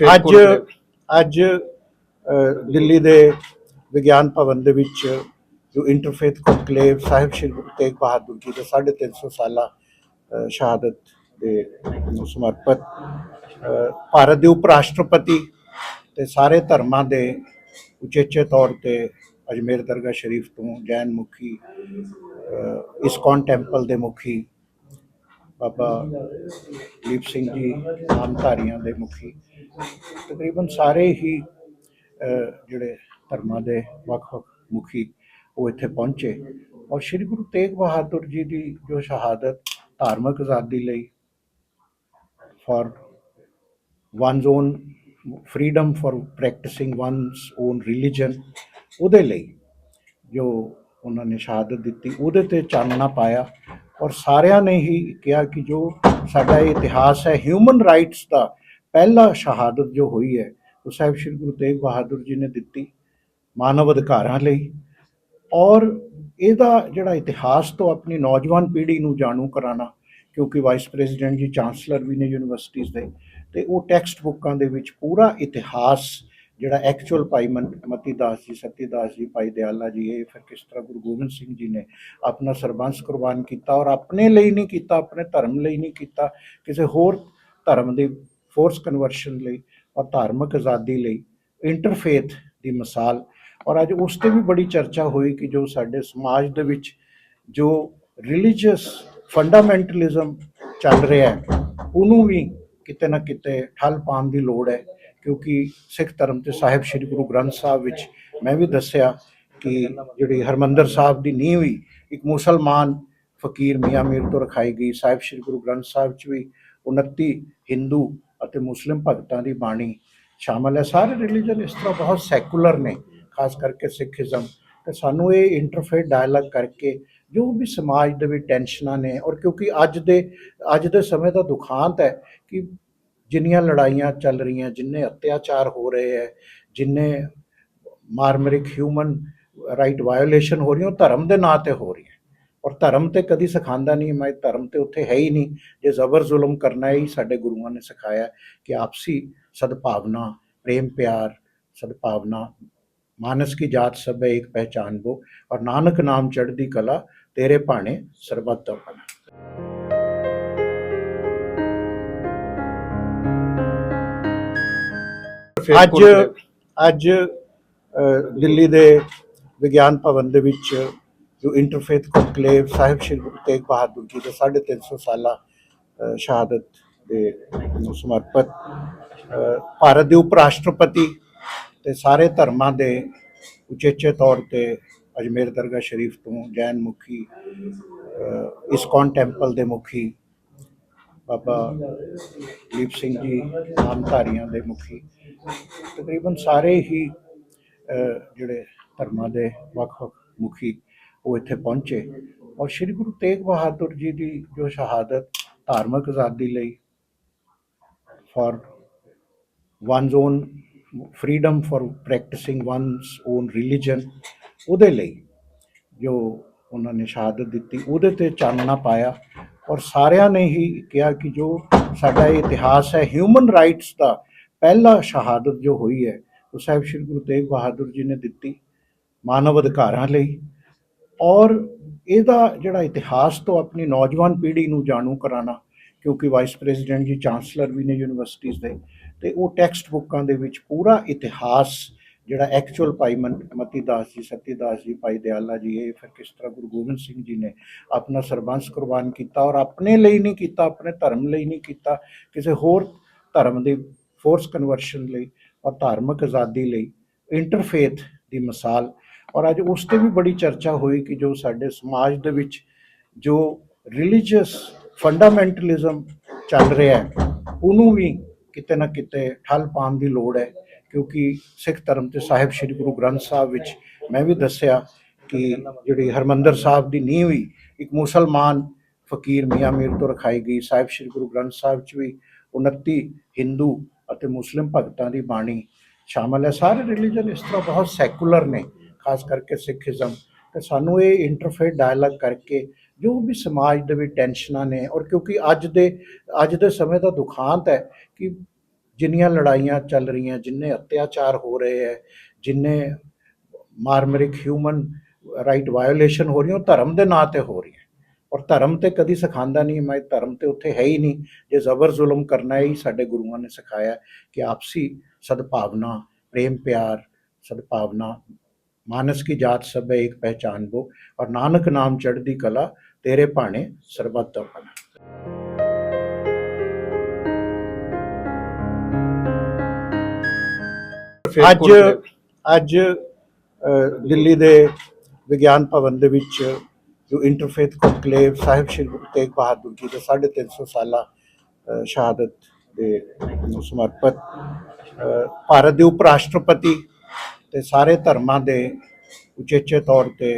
ਅੱਜ ਅੱਜ ਦਿੱਲੀ ਦੇ ਵਿਗਿਆਨ ਭਵਨ ਦੇ ਵਿੱਚ ਜੋ ਇੰਟਰਫੇਥ ਕੰਕਲੇਵ ਸਾਹਿਬ ਸ਼੍ਰੀ ਗੁਰੂ ਤੇਗ ਬਹਾਦਰ ਜੀ ਦੇ 350 ਸਾਲਾ ਸ਼ਹਾਦਤ ਦੇ ਨੂੰ ਸਮਰਪਿਤ ਭਾਰਤ ਦੇ ਉਪ ਰਾਸ਼ਟਰਪਤੀ ਤੇ ਸਾਰੇ ਧਰਮਾਂ ਦੇ ਉਚੇਚੇ ਤੌਰ ਤੇ ਅਜਮੇਰ ਦਰਗਾਹ ਸ਼ਰੀਫ ਤੋਂ ਜੈਨ ਮੁਖੀ ਇਸਕੌਨ ਟੈਂਪਲ ਦੇ ਮੁਖੀ ਬਾਬਾ ਦੀਪ ਸਿੰਘ ਜੀ ਨਾਮਧਾਰੀਆਂ ਦੇ ਮੁਖੀ। ਤਕਰੀਬਨ ਸਾਰੇ ਹੀ ਜਿਹੜੇ ਧਰਮਾਂ ਦੇ ਵੱਖ-ਵੱਖ ਮੁਖੀ ਉਹ ਇੱਥੇ ਪਹੁੰਚੇ। ਔਰ ਸ੍ਰੀ ਗੁਰੂ ਤੇਗ ਬਹਾਦਰ ਜੀ ਦੀ ਜੋ ਸ਼ਹਾਦਤ ਧਾਰਮਿਕ ਆਜ਼ਾਦੀ ਲਈ for one's own freedom for practising one's own religion ਉਹਦੇ ਲਈ ਜੋ ਉਹਨਾਂ ਨੇ ਸ਼ਹਾਦਤ ਦਿੱਤੀ, ਉਹਦੇ ਤੇ ਚਾਨਣਾ ਪਾਇਆ। ਔਰ ਸਾਰਿਆਂ ਨੇ ਹੀ ਕਿਹਾ ਕਿ ਜੋ ਸਾਡਾ ਇਹ ਇਤਿਹਾਸ ਹੈ ਹਿਊਮਨ ਰਾਈਟਸ ਦਾ ਪਹਿਲਾ ਸ਼ਹਾਦਤ ਜੋ ਹੋਈ ਹੈ, ਉਹ ਸਾਹਿਬ ਸ਼੍ਰੀ ਗੁਰੂ ਤੇਗ ਬਹਾਦਰ ਜੀ ਨੇ ਦਿੱਤੀ ਮਾਨਵ ਅਧਿਕਾਰਾਂ ਲਈ ਔਰ ਇਹਦਾ ਜਿਹੜਾ ਇਤਿਹਾਸ ਤੋਂ ਆਪਣੀ ਨੌਜਵਾਨ ਪੀੜ੍ਹੀ ਨੂੰ ਜਾਣੂ ਕਰਾਉਣਾ, ਕਿਉਂਕਿ ਵਾਈਸ ਪ੍ਰੈਜ਼ੀਡੈਂਟ ਜੀ ਚਾਂਸਲਰ ਵੀ ਨੇ ਯੂਨੀਵਰਸਿਟੀਜ਼ ਦੇ, ਤੇ ਉਹ ਟੈਕਸਟ ਬੁੱਕਾਂ ਦੇ ਵਿੱਚ ਪੂਰਾ ਇਤਿਹਾਸ ਜਿਹੜਾ ਐਕਚੁਅਲ ਭਾਈ ਮਨ- ਮਤੀ ਦਾਸ ਜੀ, ਸਤੀ ਦਾਸ ਜੀ, ਭਾਈ ਦਿਆਲਾ ਜੀ, ਇਹ ਫਿਰ ਕਿਸ ਤਰ੍ਹਾਂ ਗੁਰੂ ਗੋਬਿੰਦ ਸਿੰਘ ਜੀ ਨੇ ਆਪਣਾ ਸਰਬੰਸ ਕੁਰਬਾਨ ਕੀਤਾ ਔਰ ਆਪਣੇ ਲਈ ਨਹੀਂ ਕੀਤਾ, ਆਪਣੇ ਧਰਮ ਲਈ ਨਹੀਂ ਕੀਤਾ, ਕਿਸੇ ਹੋਰ ਧਰਮ ਦੀ ਫੋਰਸ ਕਨਵਰਸ਼ਨ ਲਈ ਔਰ ਧਾਰਮਿਕ ਆਜ਼ਾਦੀ ਲਈ ਇੰਟਰਫੇਥ ਦੀ ਮਿਸਾਲ। ਔਰ ਅੱਜ ਉਸ ਤੇ ਵੀ ਬੜੀ ਚਰਚਾ ਹੋਈ ਕਿ ਜੋ ਸਾਡੇ ਸਮਾਜ ਦੇ ਵਿੱਚ ਜੋ ਰਿਲੀਜੀਅਸ ਫੰਡਾਮੈਂਟਲਿਜ਼ਮ ਚੱਲ ਰਿਹਾ ਹੈ, ਉਹਨੂੰ ਵੀ ਕਿਤੇ ਨਾ ਕਿਤੇ ਠੱਲ ਪਾਉਣ ਦੀ ਲੋੜ ਹੈ। ਕਿਉਂਕਿ ਸਿੱਖ ਧਰਮ ਤੇ ਸਾਹਿਬ ਸ੍ਰੀ ਗੁਰੂ ਗ੍ਰੰਥ ਸਾਹਿਬ ਵਿੱਚ ਮੈਂ ਵੀ ਦੱਸਿਆ ਕਿ ਜਿਹੜੀ ਹਰਮੰਦਰ ਸਾਹਿਬ ਦੀ ਨੀਂਹ ਵੀ ਇੱਕ ਮੁਸਲਮਾਨ ਫਕੀਰ ਮੀਆਂ ਮੀਰ ਤੋਂ ਰਖਾਈ ਗਈ। ਸਾਹਿਬ ਸ੍ਰੀ ਗੁਰੂ ਗ੍ਰੰਥ ਸਾਹਿਬ 'ਚ ਵੀ 29 ਹਿੰਦੂ ਅਤੇ ਮੁਸਲਿਮ ਭਗਤਾਂ ਦੀ ਬਾਣੀ ਸ਼ਾਮਲ ਹੈ। ਸਾਰੇ ਰਿਲੀਜਨ ਇਸ ਤਰ੍ਹਾਂ ਬਹੁਤ ਸੈਕੂਲਰ ਨੇ, ਖਾਸ ਕਰਕੇ ਸਿੱਖੀਜ਼ਮ। ਤੇ ਸਾਨੂੰ ਇਹ ਇੰਟਰਫੇਅਰ ਡਾਇਲੌਗ ਕਰਕੇ ਜੋ ਵੀ ਸਮਾਜ ਦੇ ਵਿੱਚ ਟੈਨਸ਼ਨਾਂ ਨੇ ਔਰ ਕਿਉਂਕਿ ਅੱਜ ਦੇ ਅੱਜ ਦੇ ਸਮੇਂ ਦਾ ਦੁਖਾਂਤ ਹੈ ਕਿ ਜਿੰਨੀਆਂ ਲੜਾਈਆਂ ਚੱਲ ਰਹੀਆਂ, ਜਿੰਨੇ ਅਤਿਆਚਾਰ ਹੋ ਰਹੇ ਹੈ, ਜਿੰਨੇ ਮਾਰਮਰਿਕ ਹਿਊਮਨ ਰਾਈਟ ਵਾਇਓਲੇਸ਼ਨ ਹੋ ਰਹੀ ਉਹ ਧਰਮ ਦੇ ਨਾਂ ਤੇ ਹੋ ਰਹੀ ਹੈ ਔਰ ਧਰਮ ਤੇ ਕਦੀ ਸਿਖਾਉਂਦਾ ਨਹੀਂ, ਮੈਂ ਧਰਮ ਤੇ ਉੱਥੇ ਹੈ ਹੀ ਨਹੀਂ। ਜੇ ਜ਼ਬਰ ਜ਼ੁਲਮ ਕਰਨਾ ਹੀ ਸਾਡੇ ਗੁਰੂਆਂ ਨੇ ਸਿਖਾਇਆ ਕਿ ਆਪਸੀ ਸਦਭਾਵਨਾ, ਪ੍ਰੇਮ ਪਿਆਰ, ਸਦਭਾਵਨਾ, ਮਾਨਸ ਕੀ ਜਾਤ ਸਭ ਹੈ, ਇੱਕ ਪਹਿਚਾਨ ਬੋ। ਔਰ ਨਾਨਕ ਨਾਮ ਚੜ੍ਹਦੀ ਕਲਾ, ਤੇਰੇ ਭਾਣੇ ਸਰਬੱਤ ਦਾ ਭਲਾ ਅੱਜ ਫਰੀਦਕੋਟ ਅੱਜ ਅ, ਦਿੱਲੀ ਦੇ ਵਿਗਿਆਨ ਭਵਨ ਦੇ ਵਿੱਚ ਜੋ ਇੰਟਰਫੇਥ ਕੰਕਲੇਵ ਸਾਹਿਬ ਸ਼੍ਰੀ ਗੁਰੂ ਤੇਗ ਬਹਾਦਰ ਜੀ ਦੇ 350 ਸਾਲਾ ਅ, ਸ਼ਹਾਦਤ ਦੇ ਨੂੰ ਸਮਰਪਿਤ ਅ, ਭਾਰਤ ਦੇ ਉਪ ਰਾਸ਼ਟਰਪਤੀ ਤੇ ਸਾਰੇ ਧਰਮਾਂ ਦੇ ਉਚੇਚੇ ਤੌਰ ਤੇ ਅਜਮੇਰ ਦਰਗਾਹ ਸ਼ਰੀਫ ਤੋਂ ਜੈਨ ਮੁਖੀ ਅ, ਇਸਕੌਨ ਟੈਂਪਲ ਦੇ ਮੁਖੀ ਬਾਬਾ ਦੀਪ ਸਿੰਘ ਜੀ ਨਾਮਧਾਰੀਆਂ ਦੇ ਮੁਖੀ ਤਕਰੀਬਨ ਸਾਰੇ ਹੀ ਜਿਹੜੇ ਧਰਮਾਂ ਦੇ ਵੱਖ-ਵੱਖ ਮੁਖੀ ਉਹ ਇੱਥੇ ਪਹੁੰਚੇ ਔਰ ਸ੍ਰੀ ਗੁਰੂ ਤੇਗ ਬਹਾਦਰ ਜੀ ਦੀ ਜੋ ਸ਼ਹਾਦਤ ਧਾਰਮਿਕ ਆਜ਼ਾਦੀ ਲਈ for one's own freedom for practising one's own religion ਉਹਦੇ ਲਈ ਜੋ ਉਹਨਾਂ ਨੇ ਸ਼ਹਾਦਤ ਦਿੱਤੀ, ਉਹਦੇ ਤੇ ਚਾਨਣਾ ਪਾਇਆ ਔਰ ਸਾਰਿਆਂ ਨੇ ਹੀ ਕਿਹਾ ਕਿ ਜੋ ਸਾਡਾ ਇਤਿਹਾਸ ਹੈ ਹਿਊਮਨ ਰਾਈਟਸ ਦਾ ਪਹਿਲਾ ਸ਼ਹਾਦਤ ਜੋ ਹੋਈ ਹੈ, ਉਹ ਸਾਹਿਬ ਸ੍ਰੀ ਗੁਰੂ ਤੇਗ ਬਹਾਦਰ ਜੀ ਨੇ ਦਿੱਤੀ ਮਾਨਵ ਅਧਿਕਾਰਾਂ ਲਈ ਔਰ ਇਹਦਾ ਜਿਹੜਾ ਇਤਿਹਾਸ ਤੋਂ ਆਪਣੀ ਨੌਜਵਾਨ ਪੀੜ੍ਹੀ ਨੂੰ ਜਾਣੂ ਕਰਾਉਣਾ, ਕਿਉਂਕਿ ਵਾਈਸ ਪ੍ਰੈਜ਼ੀਡੈਂਟ ਜੀ ਚਾਂਸਲਰ ਵੀ ਨੇ ਯੂਨੀਵਰਸਿਟੀਜ਼ ਦੇ, ਤੇ ਉਹ ਟੈਕਸਟ ਬੁੱਕਾਂ ਦੇ ਵਿੱਚ ਪੂਰਾ ਇਤਿਹਾਸ ਜਿਹੜਾ ਐਕਚੁਅਲ ਭਾਈ ਮਨ- ਮਤੀ ਦਾਸ ਜੀ, ਸਤੀ ਦਾਸ ਜੀ, ਭਾਈ ਦਿਆਲਾ ਜੀ, ਇਹ ਫਿਰ ਕਿਸ ਤਰ੍ਹਾਂ ਗੁਰੂ ਗੋਬਿੰਦ ਸਿੰਘ ਜੀ ਨੇ ਆਪਣਾ ਸਰਬੰਸ ਕੁਰਬਾਨ ਕੀਤਾ ਔਰ ਆਪਣੇ ਲਈ ਨਹੀਂ ਕੀਤਾ, ਆਪਣੇ ਧਰਮ ਲਈ ਨਹੀਂ ਕੀਤਾ, ਕਿਸੇ ਹੋਰ ਧਰਮ ਦੇ ਫੋਰਸ ਕਨਵਰਸ਼ਨ ਲਈ ਔਰ ਧਾਰਮਿਕ ਆਜ਼ਾਦੀ ਲਈ ਇੰਟਰਫੇਥ ਦੀ ਮਿਸਾਲ। ਔਰ ਅੱਜ ਉਸ ਤੇ ਵੀ ਬੜੀ ਚਰਚਾ ਹੋਈ ਕਿ ਜੋ ਸਾਡੇ ਸਮਾਜ ਦੇ ਵਿੱਚ ਜੋ ਰਿਲੀਜੀਅਸ ਫੰਡਾਮੈਂਟਲਿਜ਼ਮ ਚੱਲ ਰਿਹਾ ਹੈ, ਉਹਨੂੰ ਵੀ ਕਿਤੇ ਨਾ ਕਿਤੇ ਠੱਲ ਪਾਉਣ ਦੀ ਲੋੜ ਹੈ, ਕਿਉਂਕਿ ਸਿੱਖ ਧਰਮ ਤੇ ਸਾਹਿਬ ਸ੍ਰੀ ਗੁਰੂ ਗ੍ਰੰਥ ਸਾਹਿਬ ਵਿੱਚ ਮੈਂ ਵੀ ਦੱਸਿਆ ਕਿ ਜਿਹੜੀ ਹਰਮੰਦਰ ਸਾਹਿਬ ਦੀ ਨੀਂਹ ਵੀ ਇੱਕ ਮੁਸਲਮਾਨ ਫਕੀਰ ਮੀਆਂ ਮੀਰ ਤੋਂ ਰਖਾਈ ਗਈ। ਸਾਹਿਬ ਸ੍ਰੀ ਗੁਰੂ ਗ੍ਰੰਥ ਸਾਹਿਬ 'ਚ ਵੀ 29 ਹਿੰਦੂ ਅਤੇ ਮੁਸਲਿਮ ਭਗਤਾਂ ਦੀ ਬਾਣੀ ਸ਼ਾਮਲ ਹੈ। ਸਾਰੇ ਰਿਲੀਜਨ ਇਸ ਤਰ੍ਹਾਂ ਬਹੁਤ ਸੈਕੂਲਰ ਨੇ, ਖਾਸ ਕਰਕੇ ਸਿੱਖੀਜ਼ਮ। ਤੇ ਸਾਨੂੰ ਇਹ ਇੰਟਰਫੇਅਰ ਡਾਇਲੌਗ ਕਰਕੇ ਜੋ ਵੀ ਸਮਾਜ ਦੇ ਵਿੱਚ ਟੈਨਸ਼ਨਾਂ ਨੇ ਔਰ ਕਿਉਂਕਿ ਅੱਜ ਦੇ ਅੱਜ ਦੇ ਸਮੇਂ ਦਾ ਦੁਖਾਂਤ ਹੈ ਕਿ ਜਿੰਨੀਆਂ ਲੜਾਈਆਂ ਚੱਲ ਰਹੀਆਂ, ਜਿੰਨੇ ਅਤਿਆਚਾਰ ਹੋ ਰਹੇ ਹੈ, ਜਿੰਨੇ ਮਾਰਮਰਿਕ ਹਿਊਮਨ ਰਾਈਟ ਵਾਇਓਲੇਸ਼ਨ ਹੋ ਰਹੀ ਉਹ ਧਰਮ ਦੇ ਨਾਂ ਤੇ ਹੋ ਰਹੀ ਔਰ ਧਰਮ ਤੇ ਕਦੀ ਸਿਖਾਉਂਦਾ ਨਹੀਂ ਮੈਂ ਧਰਮ ਤੇ ਉੱਥੇ ਹੈ ਹੀ ਨਹੀਂ। ਜੇ ਜ਼ਬਰ ਜ਼ੁਲਮ ਕਰਨਾ ਹੀ ਸਾਡੇ ਗੁਰੂਆਂ ਨੇ ਸਿਖਾਇਆ ਕਿ ਆਪਸੀ ਸਦਭਾਵਨਾ ਪ੍ਰੇਮ ਪਿਆਰ ਸਦਭਾਵਨਾ ਮਾਨਸ ਕੀ ਜਾਤ ਸਭ ਹੈ ਇੱਕ ਪਹਿਚਾਨ ਬੋ। ਔਰ ਨਾਨਕ ਨਾਮ ਚੜ੍ਹਦੀ ਕਲਾ ਤੇਰੇ ਭਾਣੇ ਸਰਬੱਤ ਦਾ ਅੱਜ ਅੱਜ ਦਿੱਲੀ ਦੇ ਵਿਗਿਆਨ ਭਵਨ ਦੇ ਵਿੱਚ ਜੋ ਇੰਟਰਫੇਥ ਕੰਕਲੇਵ ਸਾਹਿਬ ਸ਼੍ਰੀ ਗੁਰੂ ਤੇਗ ਬਹਾਦਰ ਜੀ ਦੇ 350 ਸਾਲਾ ਅ, ਸ਼ਹਾਦਤ ਦੇ ਨੂੰ ਸਮਰਪਿਤ ਭਾਰਤ ਦੇ ਉਪ ਰਾਸ਼ਟਰਪਤੀ ਤੇ ਸਾਰੇ ਧਰਮਾਂ ਦੇ ਉਚੇਚੇ ਤੌਰ ਤੇ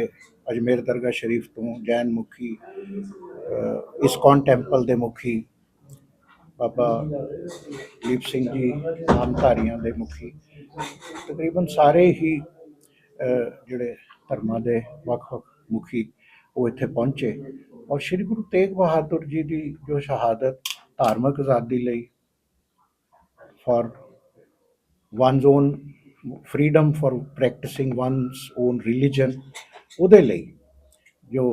ਅਜਮੇਰ ਦਰਗਾਹ ਸ਼ਰੀਫ ਤੋਂ ਜੈਨ ਮੁਖੀ ਅ, ਟੈਂਪਲ ਦੇ ਮੁਖੀ ਬਾਬਾ ਦੀਪ ਸਿੰਘ ਜੀ ਨਾਮਧਾਰੀਆਂ ਦੇ ਮੁਖੀ ਤਕਰੀਬਨ ਸਾਰੇ ਹੀ ਜਿਹੜੇ ਧਰਮਾਂ ਦੇ ਵੱਖ-ਵੱਖ ਮੁਖੀ ਉਹ ਇੱਥੇ ਪਹੁੰਚੇ। ਔਰ ਸ੍ਰੀ ਗੁਰੂ ਤੇਗ ਬਹਾਦਰ ਜੀ ਦੀ ਜੋ ਸ਼ਹਾਦਤ ਧਾਰਮਿਕ ਆਜ਼ਾਦੀ ਲਈ for one's own freedom, for practising one's own religion, ਉਹਦੇ ਲਈ ਜੋ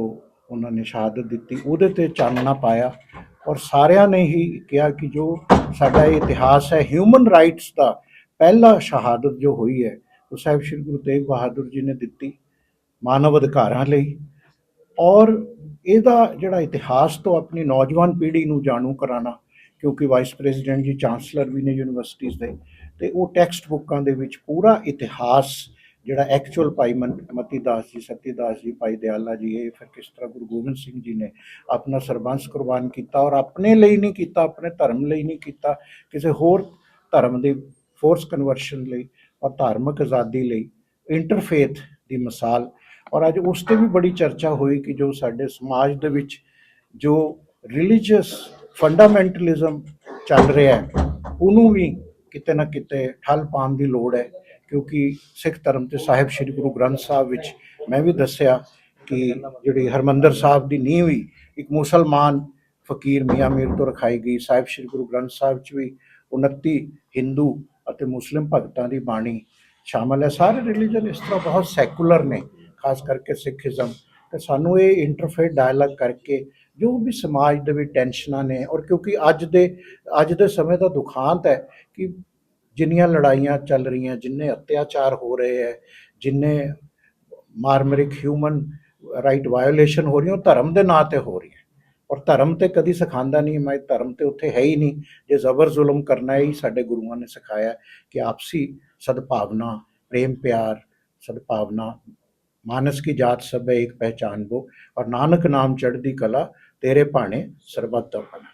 ਉਹਨਾਂ ਨੇ ਸ਼ਹਾਦਤ ਦਿੱਤੀ, ਉਹਦੇ ਤੇ ਚਾਨਣਾ ਪਾਇਆ। ਔਰ ਸਾਰਿਆਂ ਨੇ ਹੀ ਕਿਹਾ ਕਿ ਜੋ ਸਾਡਾ ਇਹ ਇਤਿਹਾਸ ਹੈ ਹਿਊਮਨ ਰਾਈਟਸ ਦਾ ਪਹਿਲਾ ਸ਼ਹਾਦਤ ਜੋ ਹੋਈ ਹੈ, ਉਹ ਸਾਹਿਬ ਸ਼੍ਰੀ ਗੁਰੂ ਤੇਗ ਬਹਾਦਰ ਜੀ ਨੇ ਦਿੱਤੀ ਮਾਨਵ ਅਧਿਕਾਰਾਂ ਲਈ। ਔਰ ਇਹਦਾ ਜਿਹੜਾ ਇਤਿਹਾਸ ਤੋਂ ਆਪਣੀ ਨੌਜਵਾਨ ਪੀੜ੍ਹੀ ਨੂੰ ਜਾਣੂ ਕਰਾਉਣਾ, ਕਿਉਂਕਿ ਵਾਈਸ ਪ੍ਰੈਜ਼ੀਡੈਂਟ ਜੀ ਚਾਂਸਲਰ ਵੀ ਨੇ ਯੂਨੀਵਰਸਿਟੀਜ਼ ਦੇ, ਤੇ ਉਹ ਟੈਕਸਟ ਬੁੱਕਾਂ ਦੇ ਵਿੱਚ ਪੂਰਾ ਇਤਿਹਾਸ ਜਿਹੜਾ ਐਕਚੁਅਲ ਭਾਈ ਮਨ- ਮਤੀ ਦਾਸ ਜੀ, ਸਤੀ ਦਾਸ ਜੀ, ਭਾਈ ਦਿਆਲਾ ਜੀ, ਇਹ ਫਿਰ ਕਿਸ ਤਰ੍ਹਾਂ ਗੁਰੂ ਗੋਬਿੰਦ ਸਿੰਘ ਜੀ ਨੇ ਆਪਣਾ ਸਰਬੰਸ ਕੁਰਬਾਨ ਕੀਤਾ ਔਰ ਆਪਣੇ ਲਈ ਨਹੀਂ ਕੀਤਾ, ਆਪਣੇ ਧਰਮ ਲਈ ਨਹੀਂ ਕੀਤਾ, ਕਿਸੇ ਹੋਰ ਧਰਮ ਦੀ ਫੋਰਸ ਕਨਵਰਸ਼ਨ ਲਈ ਔਰ ਧਾਰਮਿਕ ਆਜ਼ਾਦੀ ਲਈ ਇੰਟਰਫੇਥ ਦੀ ਮਿਸਾਲ ਔਰ ਅੱਜ ਉਸ ਤੇ ਵੀ ਬੜੀ ਚਰਚਾ ਹੋਈ ਕਿ ਜੋ ਸਾਡੇ ਸਮਾਜ ਦੇ ਵਿੱਚ ਜੋ ਰਿਲੀਜੀਅਸ ਫੰਡਾਮੈਂਟਲਿਜ਼ਮ ਚੱਲ ਰਿਹਾ ਹੈ, ਉਹਨੂੰ ਵੀ ਕਿਤੇ ਨਾ ਕਿਤੇ ਠੱਲ ਪਾਉਣ ਦੀ ਲੋੜ ਹੈ, ਕਿਉਂਕਿ ਸਿੱਖ ਧਰਮ ਤੇ ਸਾਹਿਬ ਸ੍ਰੀ ਗੁਰੂ ਗ੍ਰੰਥ ਸਾਹਿਬ ਵਿੱਚ ਮੈਂ ਵੀ ਦੱਸਿਆ ਕਿ ਜਿਹੜੀ ਹਰਮੰਦਰ ਸਾਹਿਬ ਦੀ ਨੀਂਹ ਵੀ ਇੱਕ ਮੁਸਲਮਾਨ ਫਕੀਰ ਮੀਆਂ ਮੀਰ ਤੋਂ ਰਖਾਈ ਗਈ, ਸਾਹਿਬ ਸ੍ਰੀ ਗੁਰੂ ਗ੍ਰੰਥ ਸਾਹਿਬ 'ਚ ਵੀ 29 ਹਿੰਦੂ ਅਤੇ ਮੁਸਲਿਮ ਭਗਤਾਂ ਦੀ ਬਾਣੀ ਸ਼ਾਮਲ ਹੈ। ਸਾਰੇ ਰਿਲੀਜਨ ਇਸ ਤਰ੍ਹਾਂ ਬਹੁਤ ਸੈਕੂਲਰ ਨੇ। ਖਾਸ ਕਰਕੇ ਸਿੱਖੀਜ਼ਮ, ਤੇ ਸਾਨੂੰ ਇਹ ਇੰਟਰਫੇਥ ਡਾਇਲੌਗ ਕਰਕੇ ਜੋ ਵੀ ਸਮਾਜ ਦੇ ਵਿੱਚ ਟੈਨਸ਼ਨਾਂ ਨੇ ਔਰ ਕਿਉਂਕਿ ਅੱਜ ਦੇ ਅੱਜ ਦੇ ਸਮੇਂ ਦਾ ਦੁਖਾਂਤ ਹੈ ਕਿ ਜਿੰਨੀਆਂ ਲੜਾਈਆਂ ਚੱਲ ਰਹੀਆਂ, ਜਿੰਨੇ ਅਤਿਆਚਾਰ ਹੋ ਰਹੇ ਹੈ, ਜਿੰਨੇ ਮਾਰਮਰਿਕ ਹਿਊਮਨ ਰਾਈਟ ਵਾਇਓਲੇਸ਼ਨ ਹੋ ਰਹੀ ਉਹ ਧਰਮ ਦੇ ਨਾਂ ਤੇ ਹੋ ਰਹੀਆਂ। ਔਰ ਧਰਮ ਤੇ ਕਦੀ ਸਿਖਾਉਂਦਾ ਨਹੀਂ, ਮੈਂ ਧਰਮ ਤੇ ਉੱਥੇ ਹੈ ਹੀ ਨਹੀਂ। ਜੇ ਜ਼ਬਰ ਜ਼ੁਲਮ ਕਰਨਾ ਹੀ ਸਾਡੇ ਗੁਰੂਆਂ ਨੇ ਸਿਖਾਇਆ ਕਿ ਆਪਸੀ ਸਦਭਾਵਨਾ ਪ੍ਰੇਮ ਪਿਆਰ ਸਦਭਾਵਨਾ ਮਾਨਸ ਕੀ ਜਾਤ ਸਭੇ ਇੱਕ ਪਹਿਚਾਨ ਬੋ, ਔਰ ਨਾਨਕ ਨਾਮ ਚੜ੍ਹਦੀ ਕਲਾ ਤੇਰੇ ਭਾਣੇ ਸਰਬੱਤ ਦਾ ਭਲਾ